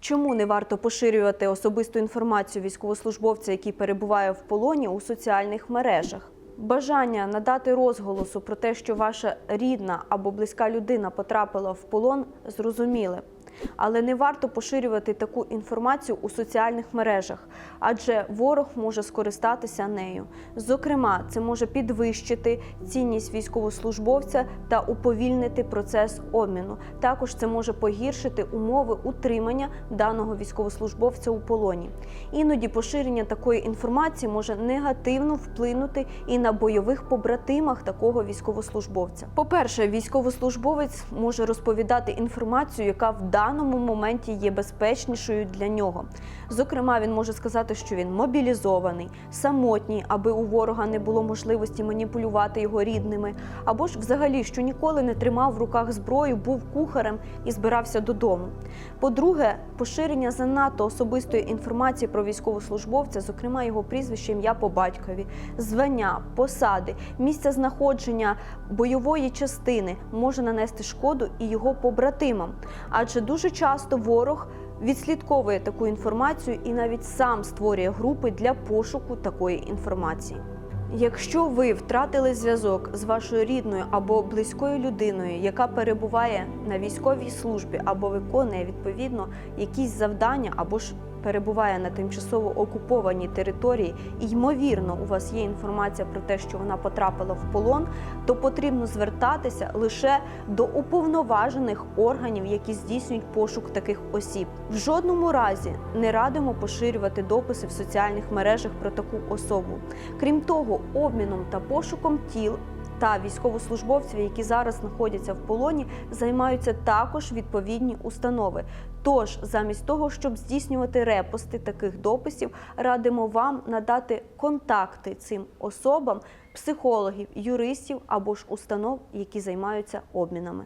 Чому не варто поширювати особисту інформацію військовослужбовця, який перебуває в полоні у соціальних мережах? Бажання надати розголосу про те, що ваша рідна або близька людина потрапила в полон, зрозуміле. Але не варто поширювати таку інформацію у соціальних мережах, адже ворог може скористатися нею. Зокрема, це може підвищити цінність військовослужбовця та уповільнити процес обміну. Також це може погіршити умови утримання даного військовослужбовця у полоні. Іноді поширення такої інформації може негативно вплинути і на бойових побратимах такого військовослужбовця. По-перше, військовослужбовець може розповідати інформацію, яка в даному моменті є безпечнішою для нього. Зокрема, він може сказати, що він мобілізований, самотній, аби у ворога не було можливості маніпулювати його рідними, або ж взагалі, що ніколи не тримав в руках зброю, був кухарем і збирався додому. По-друге, поширення занадто особистої інформації про військовослужбовця, зокрема його прізвище, ім'я по батькові, звання, посади, місця знаходження бойової частини може нанести шкоду і його побратимам, адже дуже часто ворог відслідковує таку інформацію і навіть сам створює групи для пошуку такої інформації. Якщо ви втратили зв'язок з вашою рідною або близькою людиною, яка перебуває на військовій службі або виконує відповідно якісь завдання, або ж перебуває на тимчасово окупованій території, і ймовірно, у вас є інформація про те, що вона потрапила в полон, то потрібно звертатися лише до уповноважених органів, які здійснюють пошук таких осіб. В жодному разі не радимо поширювати дописи в соціальних мережах про таку особу. Крім того, обміном та пошуком тіл. Та військовослужбовців, які зараз знаходяться в полоні, займаються також відповідні установи. Тож, замість того, щоб здійснювати репости таких дописів, радимо вам надати контакти цим особам, психологів, юристів або ж установ, які займаються обмінами.